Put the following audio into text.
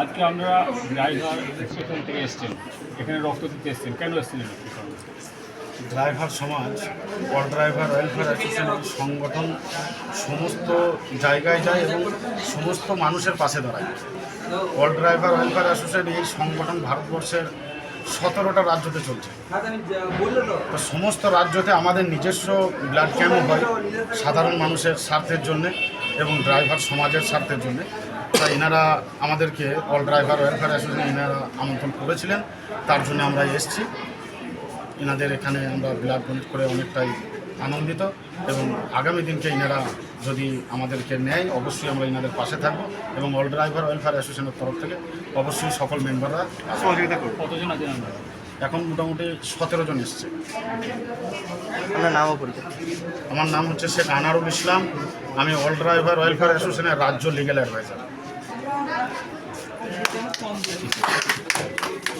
আজকে আমরা driver station থেকে এসছেন। এখানে রক্ত দিতে এসছেন। কেন এসছেন ড্রাইভার সমাজ অল ড্রাইভার ওয়েলফেয়ার অ্যাসোসিয়েশন সংগঠন, সমস্ত জায়গায় যায় এবং সমস্ত মানুষের পাশে দাঁড়ায়। অল ড্রাইভার ওয়েলফেয়ার অ্যাসোসিয়েশন এই সংগঠন ভারতবর্ষের সতেরোটা রাজ্যতে চলছে। তো। সমস্ত রাজ্যতে আমাদের নিজস্ব ব্লাড ক্যাম্প হয় সাধারণ মানুষের স্বার্থের জন্যে এবং ড্রাইভার সমাজের স্বার্থের জন্য। তাই এনারা আমাদেরকে অল ড্রাইভার ওয়েলফেয়ার অ্যাসোসিয়েশন এনারা আমন্ত্রণ করেছিলেন। তার জন্য আমরা এসেছি। এনাদের এখানে আমরা ব্লাড ডোনেট করে অনেকটাই আনন্দিত এবং আগামী দিনকে এনারা যদি আমাদেরকে নেয় অবশ্যই আমরা এনাদের পাশে থাকব এবং অল ড্রাইভার ওয়েলফেয়ার অ্যাসোসিয়েশনের তরফ থেকে অবশ্যই সকল মেম্বাররা সহযোগিতা করবে। কতজন আছেন আমরা? এখন মোটামুটি সতেরো জন এসছে। আপনার নামও পরিচয়। আমার নাম হচ্ছে শেখ আনারুল ইসলাম। আমি অল ড্রাইভার ওয়েলফেয়ার অ্যাসোসিয়েশনের রাজ্য লিগ্যাল অ্যাডভাইজার